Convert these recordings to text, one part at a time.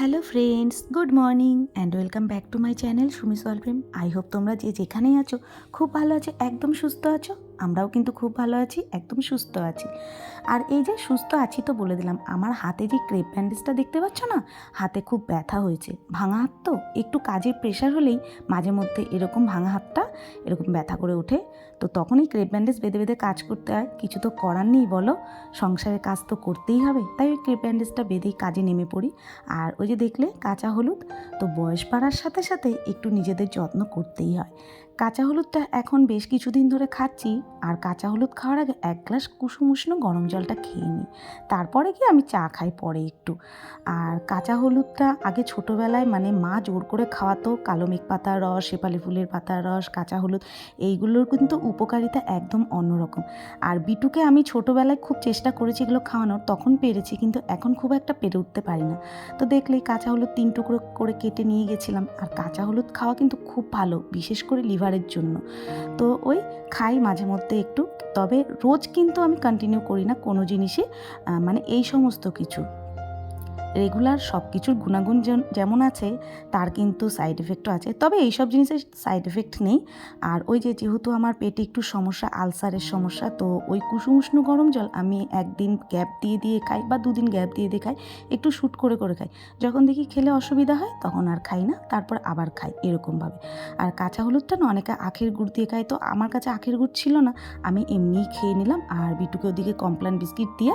Hello friends good morning and welcome back to my channel Sumi সলপ্রেম I hope তোমরা যে যেখানেই আছো, খুব ভালো আছো, একদম সুস্থ আছো। আমরাও কিন্তু খুব ভালো আছি একদম সুস্থ আছি। আর এই যে সুস্থ আছি তো বলে দিলাম, আমার হাতে যে ক্রেপ ব্যান্ডেজটা দেখতে পাচ্ছ না? হাতে খুব ব্যথা হয়েছে। ভাঙা হাত তো? একটু কাজের প্রেশার হলেই মাঝে মধ্যে এরকম ভাঙা হাতটা এরকম ব্যথা করে ওঠে। তো তখনই ক্রেপ ব্যান্ডেজ বেঁধে বেঁধে কাজ করতে হয়। কিছু তো করার নেই বলো। সংসারের কাজ তো করতেই হবে। তাই ওই ক্রেপ ব্যান্ডেজটা বেঁধেই কাজে নেমে পড়ি। আর ওই যে দেখলে কাঁচা হলুদ? তো বয়স বাড়ার সাথে সাথে একটু নিজেদের যত্ন করতেই হয়। কাঁচা হলুদটা এখন বেশ কিছুদিন ধরে খাচ্ছি, আর কাঁচা হলুদ খাওয়ার আগে এক গ্লাস কুসুম উষ্ণ গরম জলটা খেয়ে নিই। তারপরে কি আমি চা খাই পরে একটু। আর কাঁচা হলুদটা আগে ছোটোবেলায় মানে মা জোর করে খাওয়াতো, কালো মেঘ পাতার রস শেপালি ফুলের পাতার রস, কাঁচা হলুদ, এইগুলোর কিন্তু উপকারিতা একদম অন্যরকম। আর বিটুকে আমি ছোটোবেলায় খুব চেষ্টা করেছি এগুলো খাওয়ানোর, তখন পেরেছি কিন্তু এখন খুব একটা পেরে উঠতে পারি না। তো দেখলেই কাঁচা হলুদ তিন টুকরো করে কেটে নিয়ে গেছিলাম। আর কাঁচা হলুদ খাওয়া কিন্তু খুব ভালো, বিশেষ করে লিভারের জন্য। তো ওই খাই মাঝে মধ্যে একটু। তবে রোজ কিন্তু আমি কন্টিনিউ করি না কোনো জিনিসে মানে এই সমস্ত কিছু। রেগুলার সব কিছুর গুণাগুণ যেমন আছে, তার কিন্তু সাইড এফেক্টও আছে। তবে এইসব জিনিসের সাইড এফেক্ট নেই। আর ওই যে যেহেতু আমার পেটে একটু সমস্যা, আলসারের সমস্যা, তো ওই কুসুম উষ্ণ গরম জল আমি একদিন গ্যাপ দিয়ে দিয়ে খাই বা দুদিন গ্যাপ দিয়ে দিয়ে খাই, একটু শ্যুট করে করে খাই। যখন দেখি খেলে অসুবিধা হয়, তখন আর খাই না, তারপর আবার খাই এরকমভাবে। আর কাঁচা হলুদটা না, অনেকে আখের গুড় দিয়ে খায়, তো আমার কাছে আখের গুড় ছিল না, আমি এমনিই খেয়ে নিলাম। আর বিটুকে ওদিকে কমপ্লান বিস্কিট দিয়ে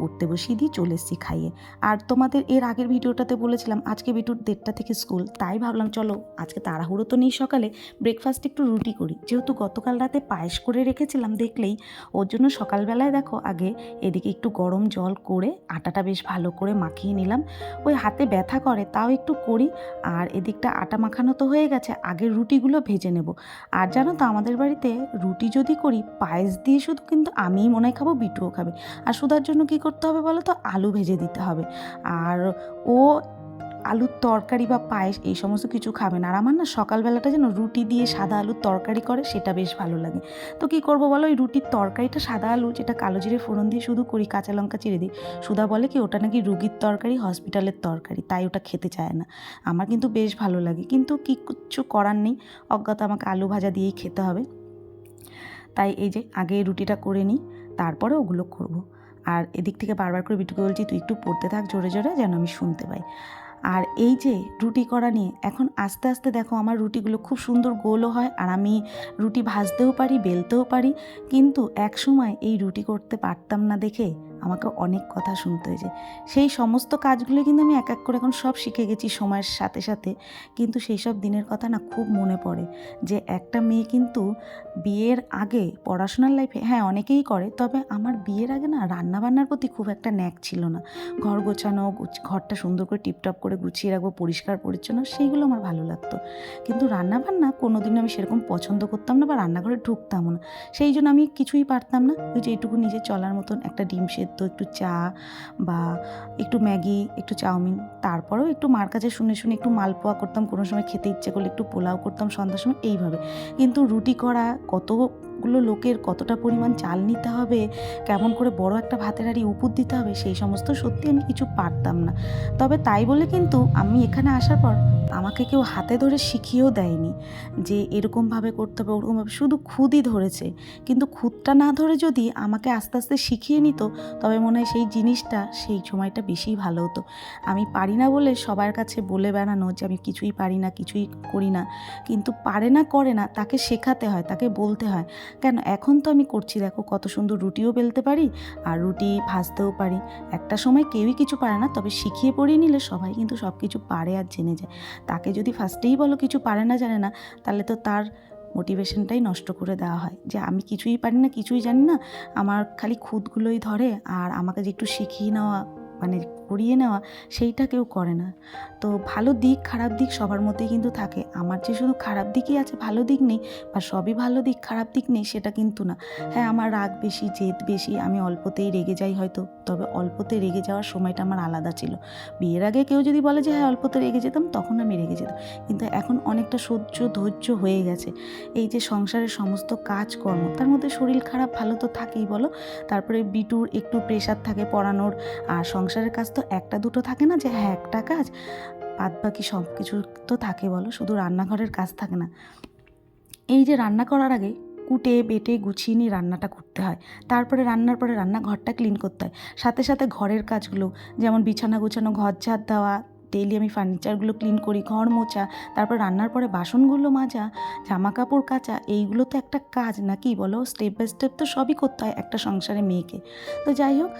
পড়তে বসিয়ে দিয়ে চলে এসেছি খাইয়ে। আর তোমাদের এর আগের ভিডিওটাতে বলেছিলাম, আজকে বিটুর দেড়টা থেকে স্কুল, তাই ভাবলাম চলো, আজকে তাড়াহুড়ো তো নেই সকালে ব্রেকফাস্ট একটু রুটি করি। যেহেতু গতকাল রাতে পায়েস করে রেখেছিলাম দেখলেই, ওর জন্য সকালবেলায় দেখো, আগে এদিকে একটু গরম জল করে আটাটা বেশ ভালো করে মাখিয়ে নিলাম। ওই হাতে ব্যথা করে, তাও একটু করি, আর এদিকটা আটা মাখানো তো হয়ে গেছে, আগে রুটিগুলো ভেজে নেব। আর জানো তো, আমাদের বাড়িতে রুটি যদি করি, পায়েস দিয়ে শুধু কিন্তু আমিই মনে হয় খাব, বিটুও খাবে। আর সুধার জন্য কী করতে হবে বলো তো? আলু ভেজে দিতে হবে। আর ও আলুর তরকারি বা পায়েস এই সমস্ত কিছু খাবে না। আর আমার না সকালবেলাটা যেন রুটি দিয়ে সাদা আলুর তরকারি করে, সেটা বেশ ভালো লাগে। তো কী করব বলো? ওই রুটির তরকারিটা সাদা আলু, যেটা কালো জিরে ফোড়ন দিয়ে শুধু করি, কাঁচা লঙ্কা চিড়ে দিই। সুধা বলে কি, ওটা নাকি রুগীর তরকারি, হসপিটালের তরকারি, তাই ওটা খেতে চায় না। আমার কিন্তু বেশ ভালো লাগে। কিন্তু কি কিচ্ছু করার নেই। অজ্ঞাত আমাকে আলু ভাজা দিয়েই খেতে হবে। তাই এই যে আগে রুটিটা করে নিই, তারপরে ওগুলো করব। আর এদিক থেকে বারবার করে বিটুকে বলছি, তুই একটু পড়তে থাক, জোরে জোরে যেন আমি শুনতে পাই। আর এই যে রুটি করা নিয়ে, এখন আস্তে আস্তে দেখো আমার রুটিগুলো খুব সুন্দর গোলও হয় আর আমি রুটি ভাজতেও পারি, বেলতেও পারি, কিন্তু এক সময় এই রুটি করতে পারতাম না দেখে আমাকে অনেক কথা শুনতে হয়েছে। সেই সমস্ত কাজগুলো কিন্তু আমি এক এক করে এখন সব শিখে গেছি সময়ের সাথে সাথে। কিন্তু সেই সব দিনের কথা না খুব মনে পড়ে যে একটা মেয়ে কিন্তু বিয়ের আগে পড়াশোনার লাইফে হ্যাঁ অনেকেই করে, তবে আমার বিয়ের আগে না রান্নাবান্নার প্রতি খুব একটা ন্যাক ছিল না। ঘর গোছানো, গুছ- ঘরটা সুন্দর করে টিপটপ করে গুছিয়ে রাখব, পরিষ্কার, পরিচ্ছন্ন, সেইগুলো আমার ভালো লাগতো। কিন্তু রান্নাবান্না কোনোদিন আমি সেরকম পছন্দ করতাম না বা রান্নাঘরে ঢুকতামও না। সেই জন্য আমি কিছুই পারতাম না। ওই যে এইটুকু নিজে চলার মতন একটা ডিম সেদ্ধ একটু চা বা একটু ম্যাগি, একটু চাউমিন। তারপরেও একটু মার কাছে শুনে শুনে একটু মালপোয়া করতাম, কোনো সময় খেতে ইচ্ছে করলে একটু পোলাও করতাম সন্ধ্যার সময়, এইভাবে। কিন্তু রুটি করা কতগুলো লোকের কতটা পরিমাণ চাল নিতে হবে, কেমন করে বড় একটা ভাতের হাঁড়ি উপর দিতে হবে, সেই সমস্ত সত্যি আমি কিছু পারতাম না। তবে তাই বলে কিন্তু আমি এখানে আসার পর আমাকে কেউ হাতে ধরে শিখিয়েও দেয়নি যে এরকমভাবে করতে হবে, ওরকমভাবে শুধু খুদই ধরেছে। কিন্তু খুদটা না ধরে যদি আমাকে আস্তে আস্তে শিখিয়ে নিত, তবে মনে হয় সেই জিনিসটা সেই সময়টা বেশি ভালো হতো। আমি পারি না বলে সবার কাছে বলে বেড়ানো যে আমি কিছুই পারি না, কিছুই করি না। কিন্তু পারে না, করে না, তাকে শেখাতে হয়, তাকে বলতে হয়। কেন এখন তো আমি করছি, দেখো কত সুন্দর রুটিও বেলতে পারি আর রুটি ভাজতেও পারি। একটা সময় কেউই কিছু পারে না, তবে শিখিয়ে পড়িয়ে নিলে সবাই কিন্তু সব কিছু পারে আর জেনে যায়। তাকে যদি ফার্স্টেই বলো কিছু পারে না, জানে না, তাহলে তো তার মোটিভেশনটাই নষ্ট করে দেওয়া হয়। যে আমি কিছুই পারি না, কিছুই জানি না, আমার খালি খুদগুলোই ধরে আর আমাকে যে একটু শিখিয়ে নেওয়া মানে করিয়ে নেওয়া সেইটা কেউ করে না। তো ভালো দিক, খারাপ দিক সবার মধ্যেই কিন্তু থাকে। আমার যে শুধু খারাপ দিকই আছে, ভালো দিক নেই বা সবই ভালো দিক, খারাপ দিক নেই সেটা কিন্তু না। হ্যাঁ আমার রাগ বেশি, জেদ বেশি, আমি অল্পতেই রেগে যাই হয়তো। তবে অল্পতে রেগে যাওয়ার সময়টা আমার আলাদা ছিল। বিয়ের আগে কেউ যদি বলে যে হ্যাঁ অল্পতে রেগে যেতাম তখন আমি রেগে যেতাম। কিন্তু এখন অনেকটা সহ্য ধৈর্য হয়ে গেছে। এই যে সংসারের সমস্ত কাজকর্ম, তার মধ্যে শরীর খারাপ ভালো তো থাকেই বলো। তারপরে বিটুর একটু প্রেশার থাকে পড়ানোর, আর সংসার সংসারের কাজ তো একটা দুটো থাকে না যে হ্যাঁ একটা কাজ। বাদ বাকি সব কিছু তো থাকে বলো, শুধু রান্নাঘরের কাজ থাকে না। এই যে রান্না করার আগে কুটে, বেটে, গুছিয়ে নিয়ে রান্নাটা করতে হয়। তারপরে রান্নার পরে রান্নাঘরটা ক্লিন করতে হয়। সাথে সাথে ঘরের কাজগুলো, যেমন বিছানা গুছানো, ঘর ঝাড় দেওয়া ডেইলি আমি ফার্নিচারগুলো ক্লিন করি, ঘর মোছা, তারপর রান্নার পরে বাসনগুলো মাজা জামা কাপড় কাচা, এইগুলো তো একটা কাজ নাকি বলো? স্টেপ বাই স্টেপ তো সবই করতে হয় একটা সংসারে মেয়েকে। তো যাই হোক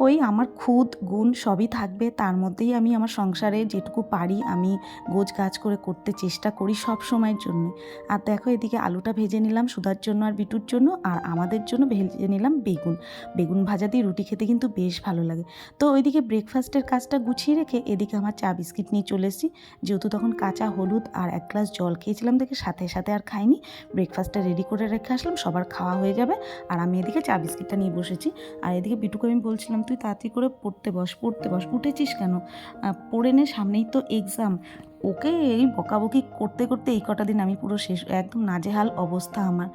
ওই আমার খুদ, গুণ সবই থাকবে। তার মধ্যেই আমি আমার সংসারে যেটুকু পারি, আমি গোজ গাছ করে করতে চেষ্টা করি সব সময়ের জন্য। আর দেখো, এদিকে আলুটা ভেজে নিলাম সুধার জন্য আর বিটুর জন্য, আর আমাদের জন্য ভেজে নিলাম বেগুন। বেগুন ভাজা দিয়ে রুটি খেতে কিন্তু বেশ ভালো লাগে। তো ওইদিকে ব্রেকফাস্টের কাজটা গুছিয়ে রেখে এদিকে আমার চা বিস্কিট নিয়ে চলে এসেছি। যেহেতু তখন কাঁচা হলুদ আর এক গ্লাস জল খেয়েছিলাম দেখে সাথে সাথে আর খাইনি। ব্রেকফাস্টটা রেডি করে রেখে আসলাম, সবার খাওয়া হয়ে যাবে। আর আমি এদিকে চা বিস্কিটটা নিয়ে বসেছি। আর এদিকে বিটুকে আমি বলছিলাম তুই তাড়াতাড়ি করে পড়তে বস পড়তে বস। উঠেছিস কেন? পড়ে নে, সামনেই তো এক্সাম ওকে এই বকাবকি করতে করতে এই কটা দিন আমি পুরো শেষ, একদম নাজেহাল অবস্থা আমার।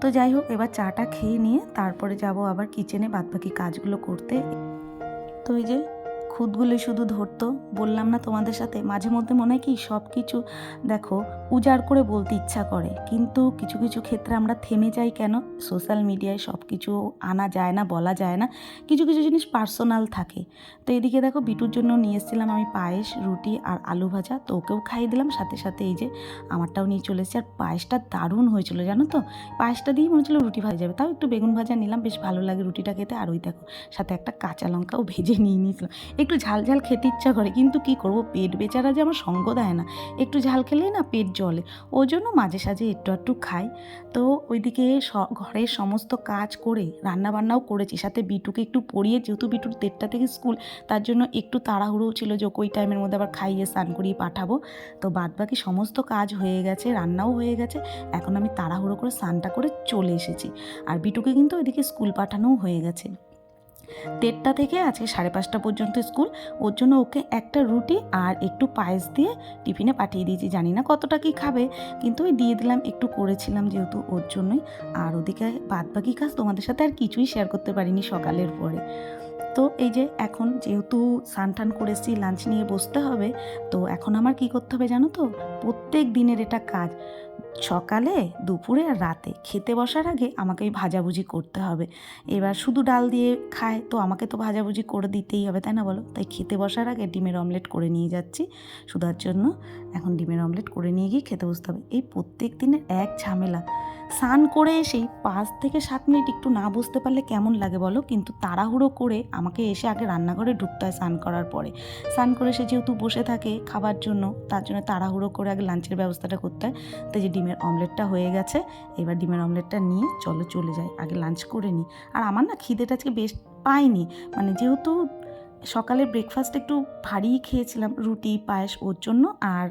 তো যাই হোক, এবার চাটা খেয়ে নিয়ে তারপরে যাব আবার কিচেনে বাদবাকি কাজগুলো করতে। তো এই যে খুদগুলো শুধু ধরতো, বললাম না তোমাদের সাথে। মাঝে মধ্যে মনে হয় কি সব কিছু দেখো, উজাড় করে বলতে ইচ্ছা করে। কিন্তু কিছু কিছু ক্ষেত্রে আমরা থেমে যাই কেন? সোশ্যাল মিডিয়ায় সব কিছু আনা যায় না, বলা যায় না। কিছু কিছু জিনিস পার্সোনাল থাকে। তো এদিকে দেখো, বিটুর জন্য নিয়ে এসেছিলাম আমি পায়েস, রুটি আর আলু ভাজা। তো ওকেও খাইয়ে দিলাম, সাথে সাথে এই যে আমারটাও নিয়ে চলে এসেছি। আর পায়েসটা দারুণ হয়েছিল, জানো তো? পায়েসটা দিয়েই মনে হচ্ছিল রুটি ভাজা যাবে। তাও একটু বেগুন ভাজা নিলাম, বেশ ভালো লাগে রুটিটা খেতে। আর ওই দেখো, সাথে একটা কাঁচা লঙ্কাও ভেজে নিয়ে নিয়েছিলাম। একটু ঝাল ঝাল খেতে ইচ্ছা করে, কিন্তু কি করব? পেট বেচারা যে আমার সঙ্গ দেয় না। একটু ঝাল খেলেই না পেট জলে ওই জন্য মাঝে সাঝে একটু একটু খাই। তো ওইদিকে ঘরের সমস্ত কাজ করে রান্না বান্নাও করেছি। সাথে বিটুকে একটু পড়িয়ে, যেহেতু বিটুর দেড়টা থেকে স্কুল, তার জন্য একটু তাড়াহুড়ো ছিল যে ওই টাইমের মধ্যে আবার খাইয়ে স্নান করিয়ে পাঠাবো। তো বাদবাকি সমস্ত কাজ হয়ে গেছে, রান্নাও হয়ে গেছে। এখন আমি তাড়াহুড়ো করে স্নানটা করে চলে এসেছি। আর বিটুকে কিন্তু ওইদিকে স্কুল পাঠানোও হয়ে গেছে। দেড়টা থেকে আজকে সাড়ে পাঁচটা পর্যন্ত স্কুল। ওর জন্য ওকে একটা রুটি আর একটু পায়েস দিয়ে টিফিনে পাঠিয়ে দিয়েছি। জানি না কতটা কি খাবে, কিন্তু ওই দিয়ে দিলাম, একটু করেছিলাম যেহেতু ওর জন্যই। আর ওদিকে বাদ বাকি কাজ তোমাদের সাথে আর কিছুই শেয়ার করতে পারিনি সকালের পরে। তো এই যে এখন যেহেতু স্নান টান করেছি লাঞ্চ নিয়ে বসতে হবে, তো এখন আমার কি করতে হবে জানো তো? প্রত্যেক দিনের এটা কাজ। সকালে, দুপুরে আর রাতে খেতে বসার আগে আমাকে ওই ভাজাভুজি করতে হবে। এবার শুধু ডাল দিয়ে খায়, তো আমাকে তো ভাজাভুজি করে দিতেই হবে, তাই না বলো? তাই খেতে বসার আগে ডিমের অমলেট করে নিয়ে যাচ্ছি। শুধার জন্য এখন ডিমের অমলেট করে নিয়ে গিয়ে খেতে বসতে হবে। এই প্রত্যেক দিনের এক ঝামেলা। স্নান করে এসেই পাঁচ থেকে সাত মিনিট একটু না বসতে পারলে কেমন লাগে বলো? কিন্তু তাড়াহুড়ো করে আমাকে এসে আগে রান্নাঘরে ঢুকতে হয় স্নান করার পরে। স্নান করে সে যেহেতু বসে থাকে খাবার জন্য, তার জন্য তাড়াহুড়ো করে আগে লাঞ্চের ব্যবস্থাটা করতে হয়। তো যে ডিমের অমলেটটা হয়ে গেছে, এবার ডিমের অমলেটটা নিয়ে চলো চলে যাই, আগে লাঞ্চ করে নিই। আর আমার না খিদেটা আজকে বেশ পাইনি। মানে যেহেতু সকালে ব্রেকফাস্ট একটু ভারী খেয়েছিলাম, রুটি, পায়েস ওর জন্য, আর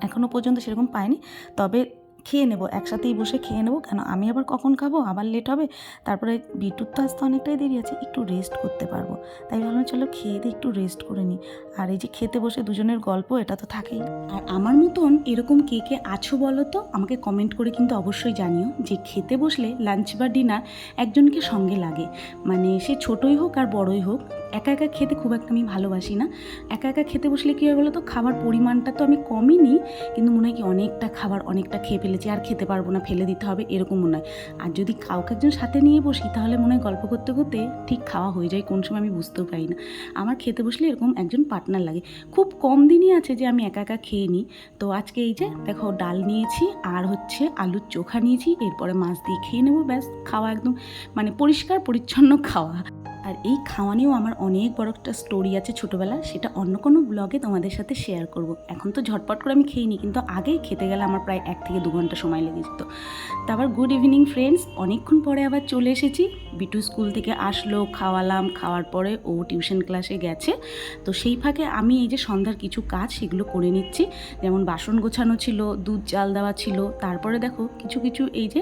এখনও পর্যন্ত সেরকম পাইনি। তবে খেয়ে নেব, একসাথেই বসে খেয়ে নেব। কেন, আমি আবার কখন খাব? আবার লেট হবে? তারপরে বিটুর তো আসতে অনেকটাই দেরি আছে, একটু রেস্ট করতে পারব। তাই ভাবলাম, চলো খেয়ে দিয়ে একটু রেস্ট করে নিই। আর এই যে খেতে বসে দুজনের গল্প, এটা তো থাকেই। আর আমার মতন এরকম কে কে আছো বলো তো? আমাকে কমেন্ট করে কিন্তু অবশ্যই জানিও যে খেতে বসলে লাঞ্চ বা ডিনার একজনকে সঙ্গে লাগে। মানে সে ছোটই হোক আর বড়ই হোক একা একা খেতে খুব একটা আমি ভালোবাসি না। একা একা খেতে বসলে কী হয় বলো তো খাবার পরিমাণটা তো আমি কমই নিই, কিন্তু মনে হয় কি অনেকটা খাবার অনেকটা খেয়ে ফেলেছি, আর খেতে পারব না, ফেলে দিতে হবে এরকম মনে হয় আর যদি কাউকে একজন সাথে নিয়ে বসি, তাহলে মনে হয় গল্প করতে করতে ঠিক খাওয়া হয়ে যায়, কোন সময় আমি বুঝতেও পারি না। আমার খেতে বসলে এরকম একজন পার্টনার লাগে। খুব কম দিনই আছে যে আমি একা একা খেয়ে নিই। তো আজকে এই যে, দেখো ডাল নিয়েছি, আর হচ্ছে আলুর চোখা নিয়েছি, এরপরে মাছ দিয়ে খেয়ে নেব, ব্যাস, খাওয়া একদম মানে পরিষ্কার, পরিচ্ছন্ন খাওয়া। আর এই খাওয়া নিয়েও আমার অনেক বড় একটা স্টোরি আছে ছোটোবেলার, সেটা অন্য কোনো ব্লগে তোমাদের সাথে শেয়ার করব। এখন তো ঝটপট করে আমি খেয়ে নিই, কিন্তু আগেই খেতে গেলে আমার প্রায় এক থেকে দু ঘণ্টা সময় লেগে যেত। তারপর গুড ইভিনিং ফ্রেন্ডস অনেকক্ষণ পরে আবার চলে এসেছি। বিটু স্কুল থেকে আসলো, খাওয়ালাম, খাওয়ার পরে ও টিউশন ক্লাসে গেছে। তো সেই ফাঁকে আমি এই যে সন্ধ্যার কিছু কাজ সেগুলো করে নিচ্ছি। যেমন বাসন গোছানো ছিল, দুধ জাল দেওয়া ছিল, তারপরে দেখো কিছু কিছু এই যে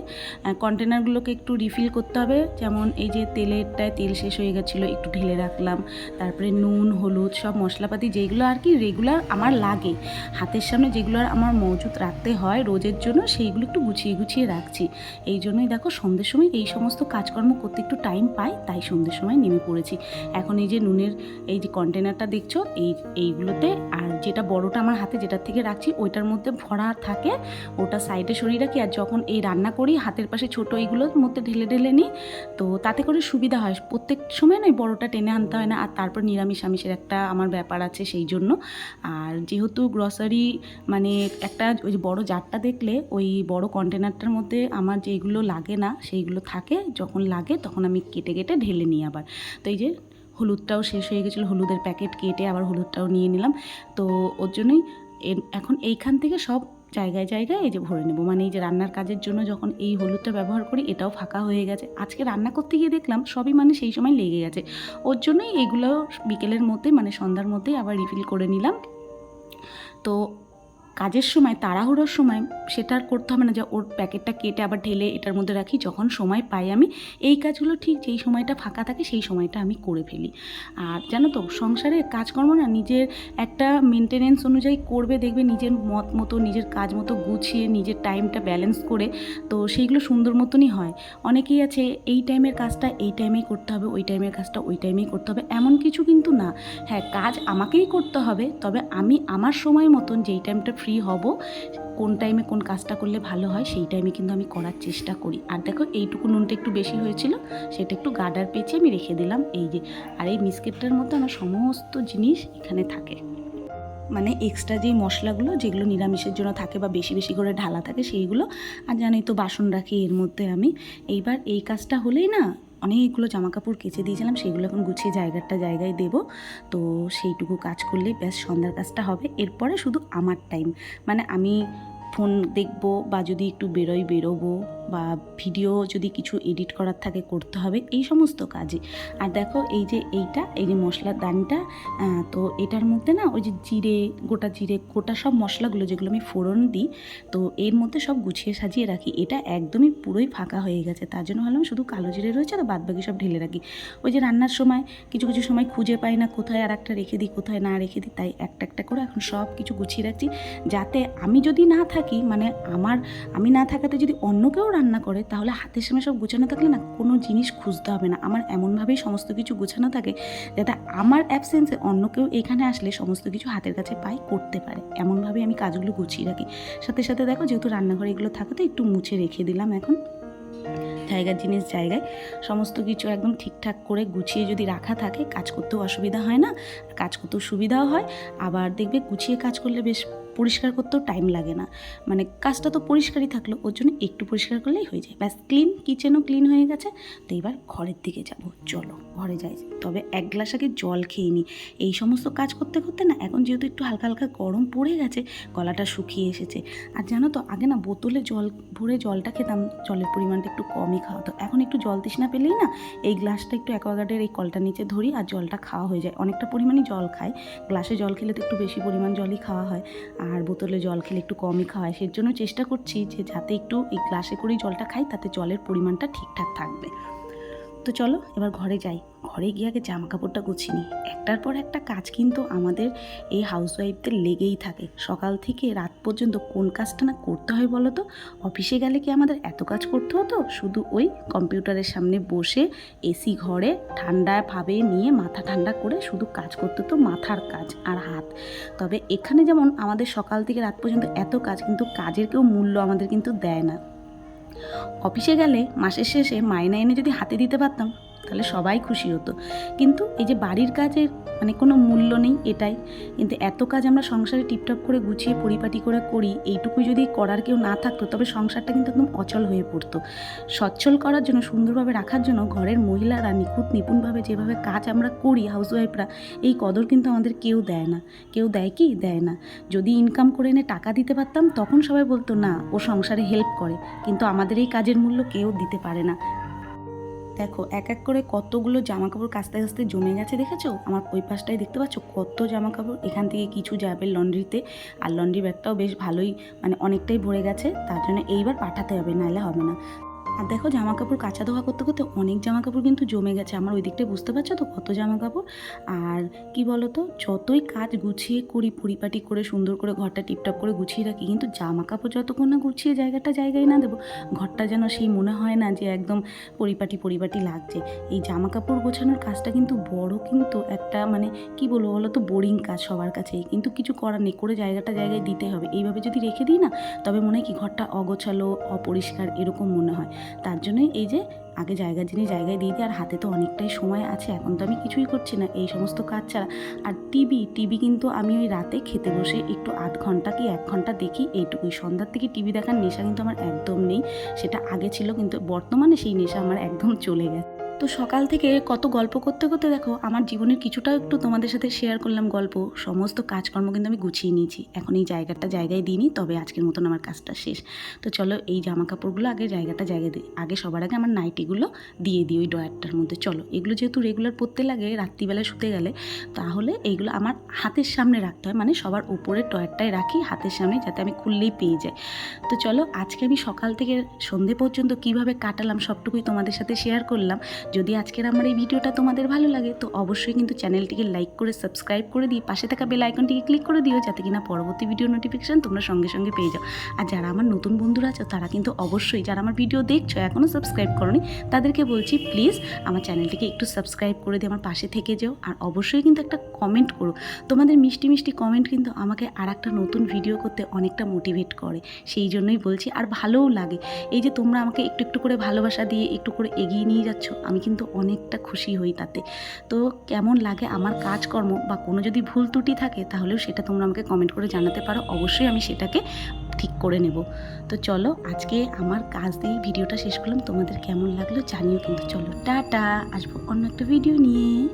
কন্টেনারগুলোকে একটু রিফিল করতে হবে। যেমন এই যে তেলেরটায় তেল শেষ হয়ে হয়ে গেছিল, একটু ঢেলে রাখলাম, তারপরে নুন, হলুদ, সব মশলাপাতি যেগুলো আর কি রেগুলার আমার লাগে। হাতের সামনে যেগুলো আর আমার মজুত রাখতে হয় রোজের জন্য, সেইগুলো একটু গুছিয়ে গুছিয়ে রাখছি। এই জন্যই দেখো সন্ধ্যের সময় এই সমস্ত কাজকর্ম করতে একটু টাইম পাই, তাই সন্ধ্যের সময় নেমে পড়েছি। এখন এই যে নুনের এই যে কন্টেনারটা দেখছ, এই, এইগুলোতে আর যেটা বড়টা আমার হাতে যেটার থেকে রাখছি, ওইটার মধ্যে ভরা থাকে, ওটা সাইডে সরিয়ে রাখি। আর যখন এই রান্না করি, হাতের পাশে ছোটো এইগুলোর মধ্যে ঢেলে ঢেলে নিই, তো তাতে করে সুবিধা হয়। প্রত্যেক সময় নয়, বড়টা টেনে আনতে হয় না। আর তারপর নিরামিষ আমিষের একটা আমার ব্যাপার আছে সেই জন্য। আর যেহেতু গ্রসারি মানে একটা ওই যে বড় জারটা দেখলে ওই বড় কন্টেনারটার মধ্যে আমার যেগুলো লাগে না, সেইগুলো থাকে। যখন লাগে তখন আমি কেটে কেটে ঢেলে নিই আবার। তো এই যে হলুদটাও শেষ হয়ে গেছিল, হলুদের প্যাকেট কেটে আবার হলুদটাও নিয়ে নিলাম। তো ওর জন্যই এখন এইখান থেকে সব জায়গায় জায়গায় এই যে ভরে নেব। মানে এই যে রান্নার কাজের জন্য যখন এই হলুদটা ব্যবহার করি, এটাও ফাঁকা হয়ে গেছে। আজকে রান্না করতে গিয়ে দেখলাম সবই মানে সেই সময় লেগে গেছে। ওর জন্যই এগুলো বিকেলের মধ্যে মানে সন্ধ্যার মধ্যেই আবার রিফিল করে নিলাম। তো কাজের সময়, তাড়াহুড়োর সময় সেটা আর করতে হবে না যে ওর প্যাকেটটা কেটে আবার ঢেলে এটার মধ্যে রাখি। যখন সময় পাই আমি, এই কাজগুলো ঠিক যেই সময়টা ফাঁকা থাকে সেই সময়টা আমি করে ফেলি। আর জানো তো, সংসারে কাজকর্ম না নিজের একটা মেনটেনেন্স অনুযায়ী করবে, দেখবে নিজের মত মতো, নিজের কাজ মতো গুছিয়ে, নিজের টাইমটা ব্যালেন্স করে, তো সেইগুলো সুন্দর মতনই হয়। অনেকেই আছে, এই টাইমের কাজটা এই টাইমেই করতে হবে, ওই টাইমের কাজটা ওই টাইমেই করতে হবে, এমন কিছু কিন্তু না। হ্যাঁ কাজ আমাকেই করতে হবে, তবে আমি আমার সময় মতন যেই টাইমটা ফ্রি হব, কোন টাইমে কোন কাজটা করলে ভালো হয় সেই টাইমে কিন্তু আমি করার চেষ্টা করি। আর দেখো এইটুকু নুনটা একটু বেশি হয়েছিল, সেটা একটু গার্ডার পেঁচে আমি রেখে দিলাম, এই যে। আর এই মিসকেটটার মধ্যে আমার সমস্ত জিনিস এখানে থাকে। মানে এক্সট্রা যেই মশলাগুলো, যেগুলো নিরামিষের জন্য থাকে বা বেশি বেশি করে ঢালা থাকে, সেইগুলো, আর জানোই তো বাসন রাখি এর মধ্যে আমি। এইবার এই কাজটা হলেই না অনেকগুলো জামা কাপড় কেচে দিয়েছিলাম, সেগুলো এখন গুছিয়ে জায়গাটা জায়গায় দেব। তো সেইটুকু কাজ করলে ব্যাস সন্ধ্যার কাজটা হবে। এরপরে শুধু আমার টাইম মানে আমি ফোন দেখব বা যদি একটু বেরোই বেরোবো বা ভিডিও যদি কিছু এডিট করার থাকে করতে হবে, এই সমস্ত কাজে। আর দেখো এই যে এইটা, এই যে মশলার দানটা তো এটার মধ্যে না ওই যে জিরে, গোটা জিরে, গোটা সব মশলাগুলো যেগুলো আমি ফোড়ন দিই, তো এর মধ্যে সব গুছিয়ে সাজিয়ে রাখি। এটা একদমই পুরোই ফাঁকা হয়ে গেছে। তার জন্য ভাবলাম শুধু কালো জিরে রয়েছে আর বাদ বাকি সব ঢেলে রাখি। ওই যে রান্নার সময় কিছু কিছু সময় খুঁজে পাই না কোথায় আর একটা রেখে দিই, কোথায় না রেখে দিই, তাই একটা একটা করে এখন সব কিছু গুছিয়ে রাখছি। যাতে আমি যদি না থাকি মানে আমার, আমি না থাকাতে যদি অন্য কেউ রান্না করে, তাহলে হাতের সামনে সব গোছানো থাকলে না কোনো জিনিস খুঁজতে হবে না। আমার এমনভাবেই সমস্ত কিছু গোছানো থাকে যাতে আমার অ্যাবসেন্সে অন্য কেউ এখানে আসলে সমস্ত কিছু হাতের কাছে পাই, করতে পারে। এমনভাবেই আমি কাজগুলো গুছিয়ে রাখি। সাথে সাথে দেখো, যেহেতু রান্নাঘরে এগুলো থাকে তো একটু মুছে রেখে দিলাম এখন। জায়গার জিনিস জায়গায়। সমস্ত কিছু একদম ঠিকঠাক করে গুছিয়ে যদি রাখা থাকে, কাজ করতেও অসুবিধা হয় না কাজ করতেও সুবিধাও হয়। আবার দেখবে গুছিয়ে কাজ করলে বেশ পরিষ্কার করতেও টাইম লাগে না। মানে কাজটা তো পরিষ্কারই থাকল, ওর জন্য একটু পরিষ্কার করলেই হয়ে যায়। ব্যাস ক্লিন কিচেনও ক্লিন হয়ে গেছে, তো এবার ঘরের দিকে যাব। চলো, ঘরে যাই। তবে এক গ্লাস আগে জল খেয়ে নিই এই সমস্ত কাজ করতে করতে না, এখন যেহেতু একটু হালকা হালকা গরম পড়ে গেছে, গলাটা শুকিয়ে এসেছে। আর জানো তো, আগে না বোতলে জল, ভরে জলটা খেতাম, জলের পরিমাণটা একটু কমই খাওয়া হতো। এখন একটু জল তৃষ্ণা পেলেই না, এই গ্লাসটা একটু অ্যাকোয়াগার্ডের এই কলটা নিচে ধরি আর জলটা খাওয়া হয়ে যায়। অনেকটা পরিমাণে জল খায়। গ্লাসে জল খেলে তো একটু বেশি পরিমাণ জলই খাওয়া হয়। আর বোতলে জল খেলে একটু কমই খাওয়ায়। হয় সেই জন্য চেষ্টা করছি যে যাতে একটু এই গ্লাসে করেই জলটা খাই, তাতে জলের পরিমাণটা ঠিকঠাক থাকবে। তো চলো এবার ঘরে যাই। ঘরে গিয়ে আগে জামা কাপড়টা গুছিয়ে নিই। একটার পর একটা কাজ কিন্তু আমাদের এই হাউসওয়াইফদের লেগেই থাকে। সকাল থেকে রাত পর্যন্ত কোন কাজটা না করতে হয় বলো তো? অফিসে গেলে কি আমাদের এত কাজ করতে হতো? শুধু ওই কম্পিউটারের সামনে বসে এসি ঘরে ঠান্ডাভাবে নিয়ে মাথা ঠান্ডা করে শুধু কাজ করতে হতো মাথার কাজ আর হাত। তবে এখানে যেমন আমাদের সকাল থেকে রাত পর্যন্ত এত কাজ কিন্তু কাজের কেউ মূল্য আমাদের কিন্তু দেয় না। অফিসে গেলে মাসের শেষে মাইনা এনে যদি হাতে দিতে পারতাম। তাহলে সবাই খুশি হতো। কিন্তু এই যে বাড়ির কাজের মানে কোনো মূল্য নেই এটাই। কিন্তু এত কাজ আমরা সংসারে টিপটপ করে গুছিয়ে পরিপাটি করে করি, এইটুকুই যদি করার কেউ না থাকতো, তবে সংসারটা কিন্তু একদম অচল হয়ে পড়তো। সচ্ছল করার জন্য, সুন্দরভাবে রাখার জন্য ঘরের মহিলারা নিখুঁত নিপুণভাবে যেভাবে কাজ আমরা করি হাউসওয়াইফরা এই কদর কিন্তু আমাদের কেউ দেয় না। কেউ দেয় কি? দেয় না। যদি ইনকাম করে এনে টাকা দিতে পারতাম, তখন সবাই বলতো, না, ও সংসারে হেল্প করে। কিন্তু আমাদের এই কাজের মূল্য কেউ দিতে পারে না। দেখো, এক এক করে কতগুলো জামা কাপড় কাস্তে কাস্তে জমে গেছে দেখেছ? আমার ওই পাশটায় দেখতে পাচ্ছ কত জামা কাপড় এখান থেকে কিছু যাবে লন্ড্রিতে, আর লন্ড্রি ব্যাগটাও বেশ ভালোই মানে অনেকটাই ভরে গেছে, তার জন্য এইবার পাঠাতে হবে, নাহলে হবে না। আর দেখো জামা কাপড় কাচা ধোয়া করতে করতে অনেক জামা কাপড় কিন্তু জমে গেছে। আমার ওই দিকটায় বুঝতে পারছ তো? কত জামা কাপড় আর কি বলো তো যতই কাজ গুছিয়ে করি, পরিপাটি করে, সুন্দর করে ঘরটা টিপটপ করে গুছিয়ে রাখি, কিন্তু জামা কাপড় যতক্ষণ না গুছিয়ে জায়গাটা জায়গায় না দেবো, ঘরটা যেন সেই মনে হয় না যে একদম পরিপাটি পরিপাটি লাগছে। এই জামা কাপড় গোছানোর কাজটা কিন্তু বড় কিন্তু একটা মানে কি বলব বলো তো বোরিং কাজ সবার কাছেই। কিন্তু কিছু করার নেই, করে জায়গাটা জায়গায় দিতে হবে। এইভাবে যদি রেখে দিই না, তবে মনে হয় কি ঘরটা অগোছালো, অপরিষ্কার এরকম মনে হয়। তার জন্যই এই যে আগে জায়গা জিনিস জায়গায় দিয়ে দিই, আর হাতে তো অনেকটাই সময় আছে, এখন তো আমি কিছুই করছি না, এই সমস্ত কাজ ছাড়া। আর টিভি টিভি কিন্তু আমি ওই রাতে খেতে বসে একটু আধ ঘণ্টা কি এক ঘণ্টা দেখি এইটুকুই। সন্ধ্যার থেকে টিভি দেখার নেশা কিন্তু আমার একদম নেই, সেটা আগে ছিল কিন্তু বর্তমানে সেই নেশা আমার একদম চলে গেছে। তো সকাল থেকে কত গল্প করতে করতে দেখো, আমার জীবনের কিছুটাও একটু তোমাদের সাথে শেয়ার করলাম গল্প। সমস্ত কাজকর্ম কিন্তু আমি গুছিয়ে নিয়েছি। এখন এই জায়গাটা জায়গায় দিইনি, তবে আজকের মতন আমার কাজটা শেষ। তো চলো এই জামা কাপড়গুলো আগে জায়গাটা জায়গায় দিই। আগে সবার আগে আমার নাইটিগুলো দিয়ে দিই ওই ডয়ারটার মধ্যে। চলো, এগুলো যেহেতু রেগুলার পরতে লাগে, রাত্রিবেলায় শুতে গেলে, তাহলে এইগুলো আমার হাতের সামনে রাখতে হয়। মানে সবার উপরে টয়ারটায় রাখি, হাতের সামনে যাতে আমি খুললেই পেয়ে যাই। তো চলো, আজকে আমি সকাল থেকে সন্ধে পর্যন্ত কীভাবে কাটালাম সবটুকুই তোমাদের সাথে শেয়ার করলাম। যদি আজকের আমার এই ভিডিওটা তোমাদের ভালো লাগে, তো অবশ্যই কিন্তু চ্যানেলটিকে লাইক করে সাবস্ক্রাইব করে দিই, পাশে থাকা বেল আইকনটিকে ক্লিক করে দিও, যাতে কিনা পরবর্তী ভিডিও নোটিফিকেশান তোমরা সঙ্গে সঙ্গে পেয়ে যাও। আর যারা আমার নতুন বন্ধুরা আছো, তারা কিন্তু অবশ্যই যারা আমার ভিডিও দেখছ এখনও সাবস্ক্রাইব করনি, তাদেরকে বলছি প্লিজ আমার চ্যানেলটিকে একটু সাবস্ক্রাইব করে দিয়ে আমার পাশে থেকে যেও, আর অবশ্যই কিন্তু একটা কমেন্ট করো। তোমাদের মিষ্টি মিষ্টি কমেন্ট কিন্তু আমাকে আর একটা নতুন ভিডিও করতে অনেকটা মোটিভেট করে, সেই জন্যই বলছি, আর ভালোও লাগে। এই যে তোমরা আমাকে একটু একটু করে ভালোবাসা দিয়ে, একটু করে এগিয়ে নিয়ে যাচ্ছ, আমি কিন্তু অনেকটা খুশি হই তাতে। তো কেমন লাগে আমার কাজকর্ম বা কোনো যদি ভুল ত্রুটি থাকে তাহলেও সেটা তোমরা আমাকে কমেন্ট করে জানাতে পারো। অবশ্যই আমি সেটাকে ঠিক করে নেব। তো চলো আজকে আমার কাজ দিয়েই ভিডিওটা শেষ করলাম। তোমাদের কেমন লাগল জানিও কিন্তু। চলো, টাটা। আসব অন্য একটা ভিডিও নিয়ে।